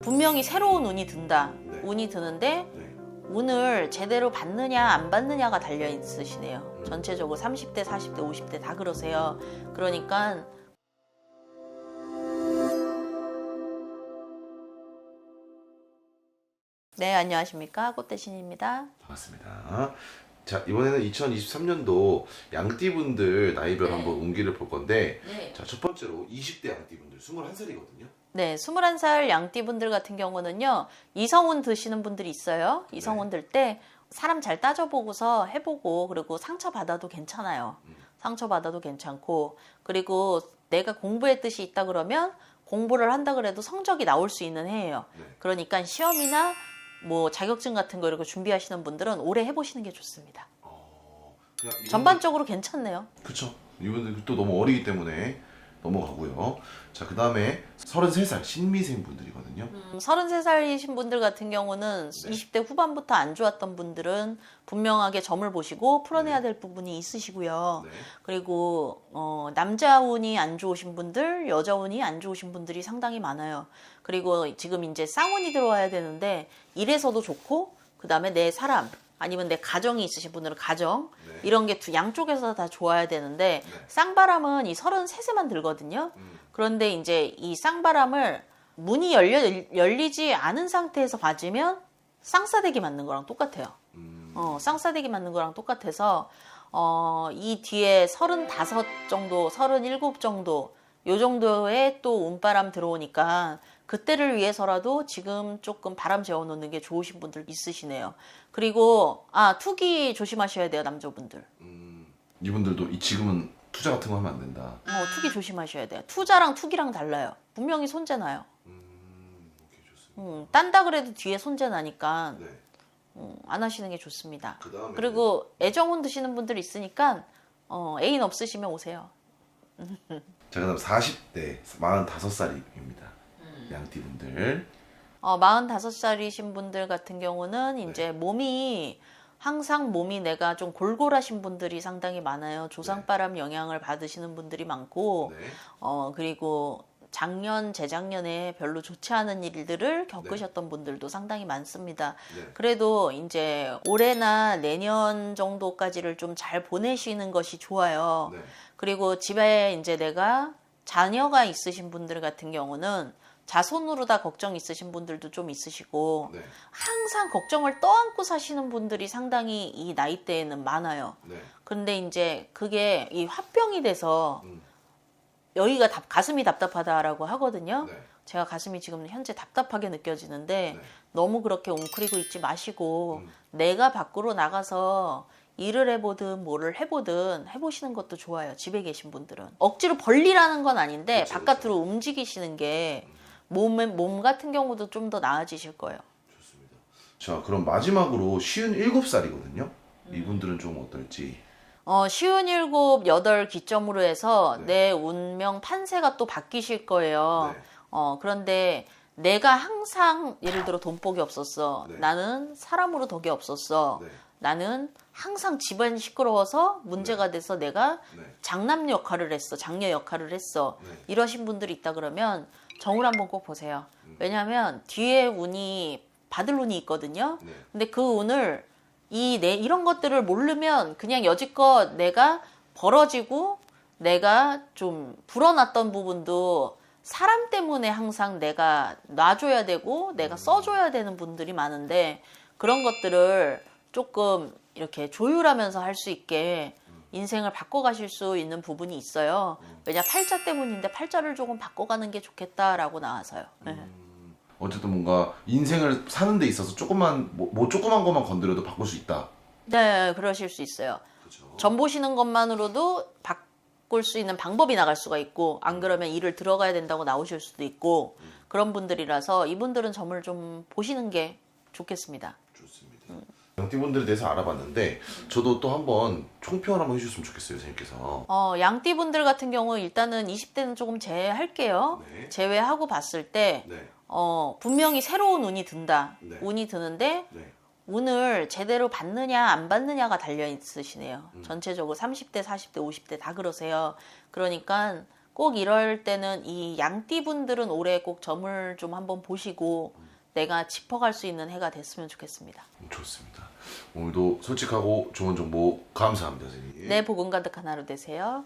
분명히 새로운 운이 든다. 네. 운이 드는데 네. 운을 제대로 받느냐 안 받느냐가 달려 있으시네요. 음. 전체적으로 30대, 40대, 50대 다 그러세요. 그러니까 네, 안녕하십니까? 꽃대신입니다. 반갑습니다. 자 이번에는 2023년도 양띠분들 나이별 네. 한번 운기를 볼 건데 네. 자 첫 번째로 20대 양띠분들 21살이거든요. 네, 21살 양띠분들 같은 경우는요, 이성운 드시는 분들이 있어요. 이성운 들 때 사람 잘 따져보고서 해보고, 그리고 상처받아도 괜찮아요. 음. 상처받아도 괜찮고, 그리고 내가 공부의 뜻이 있다 그러면 공부를 한다 그래도 성적이 나올 수 있는 해예요. 네. 그러니까 시험이나 뭐 자격증 같은 거 이렇게 준비하시는 분들은 오래 해보시는 게 좋습니다. 어, 그냥 이분들- 전반적으로 괜찮네요. 그쵸. 이분들 또 너무 어리기 때문에 넘어가고요. 자, 그 다음에 33살 신미생 분들이거든요. 음, 33살이신 분들 같은 경우는 네. 20대 후반부터 안 좋았던 분들은 분명하게 점을 보시고 풀어내야 네. 될 부분이 있으시고요. 네. 그리고 어, 남자 운이 안 좋으신 분들, 여자 운이 안 좋으신 분들이 상당히 많아요. 그리고 지금 이제 쌍운이 들어와야 되는데 일에서도 좋고 그 다음에 내 사람 아니면 내 가정이 있으신 분들은 가정 네. 이런 게 두 양쪽에서 다 좋아야 되는데 네. 쌍바람은 이 33세만 들거든요. 음, 그런데 이제 이 쌍바람을 문이 열려 열리지 않은 상태에서 맞으면 쌍싸대기 맞는 거랑 똑같아요. 음, 어, 쌍싸대기 맞는 거랑 똑같아서 어, 이 뒤에 35 정도, 37 정도 요 정도의 또 운바람 들어오니까 그때를 위해서라도 지금 조금 바람 재워 놓는 게 좋으신 분들 있으시네요. 그리고 아, 투기 조심하셔야 돼요, 남자분들. 음, 이분들도 이 지금은 투자 같은 거 하면 안 된다. 어, 투기 조심하셔야 돼요. 투자랑 투기랑 달라요. 분명히 손재 나요. 음, 오케이 좋습니다. 음, 딴다 그래도 뒤에 손재 나니까 네. 음, 안 하시는 게 좋습니다. 그 다음에 그리고 애정운 드시는 분들 있으니까 어, 애인 없으시면 오세요. 자, 그다음 40대 45살입니다. 음. 양띠분들. 어, 45살이신 분들 같은 경우는 이제 몸이 항상 몸이 내가 좀 골골하신 분들이 상당히 많아요. 조상바람 영향을 받으시는 분들이 많고, 네. 어, 그리고 작년, 재작년에 별로 좋지 않은 일들을 겪으셨던 분들도 상당히 많습니다. 네. 그래도 이제 올해나 내년 정도까지를 좀 잘 보내시는 것이 좋아요. 네. 그리고 집에 이제 내가 자녀가 있으신 분들 같은 경우는 자손으로 다 걱정 있으신 분들도 좀 있으시고 네. 항상 걱정을 떠안고 사시는 분들이 상당히 이 나이대에는 많아요. 네. 근데 이제 그게 이 화병이 돼서 음. 여기가 답- 가슴이 답답하다라고 하거든요. 네. 제가 가슴이 지금 현재 답답하게 느껴지는데 네. 너무 그렇게 웅크리고 있지 마시고 음. 내가 밖으로 나가서 일을 해보든 뭐를 해보든 해보시는 것도 좋아요. 집에 계신 분들은 억지로 벌리라는 건 아닌데 그쵸, 바깥으로 움직이시는 게 몸, 몸 같은 경우도 좀 더 나아지실 거예요. 좋습니다. 자, 그럼 마지막으로 쉬운 7살이거든요. 음. 이분들은 좀 어떨지. 어, 쉬운 일곱 여덟 기점으로 해서 네. 내 운명 판세가 또 바뀌실 거예요. 네. 어, 그런데 내가 항상 예를 들어 돈복이 없었어. 네. 나는 사람으로 덕이 없었어. 네. 나는 항상 집안이 시끄러워서 문제가 돼서 내가 네. 장남 역할을 했어. 장녀 역할을 했어. 네. 이러신 분들이 있다 그러면 정을 한번 꼭 보세요. 음. 왜냐하면 뒤에 운이 받을 운이 있거든요. 네. 근데 그 운을 이 내 이런 것들을 모르면 그냥 여지껏 내가 벌어지고 내가 좀 불어났던 부분도 사람 때문에 항상 내가 놔줘야 되고 내가 써줘야 되는 분들이 많은데 그런 것들을 조금 이렇게 조율하면서 할 수 있게 인생을 바꿔가실 수 있는 부분이 있어요. 왜냐 팔자 때문인데 팔자를 조금 바꿔가는 게 좋겠다라고 나와서요. 네. 음, 어쨌든 뭔가 인생을 사는 데 있어서 조금만 뭐, 뭐 조그만 것만 건드려도 바꿀 수 있다. 네, 그러실 수 있어요. 그렇죠. 점 보시는 것만으로도 바꿀 수 있는 방법이 나갈 수가 있고 안 그러면 일을 들어가야 된다고 나오실 수도 있고 그런 분들이라서 이분들은 점을 좀 보시는 게 좋겠습니다. 양띠분들에 대해서 알아봤는데 저도 또 한번 총평을 한번 해주셨으면 좋겠어요, 선생님께서. 어, 양띠분들 같은 경우 일단은 20대는 조금 제외할게요. 네. 제외하고 봤을 때 네. 어, 분명히 새로운 운이 든다. 네. 운이 드는데 네. 운을 제대로 받느냐 안 받느냐가 달려 있으시네요. 음. 전체적으로 30대, 40대, 50대 다 그러세요. 그러니까 꼭 이럴 때는 이 양띠 분들은 올해 꼭 점을 좀 한번 보시고 내가 짚어갈 수 있는 해가 됐으면 좋겠습니다. 좋습니다. 오늘도 솔직하고 좋은 정보 감사합니다, 선생님. 네, 복음 가득한 하루 되세요.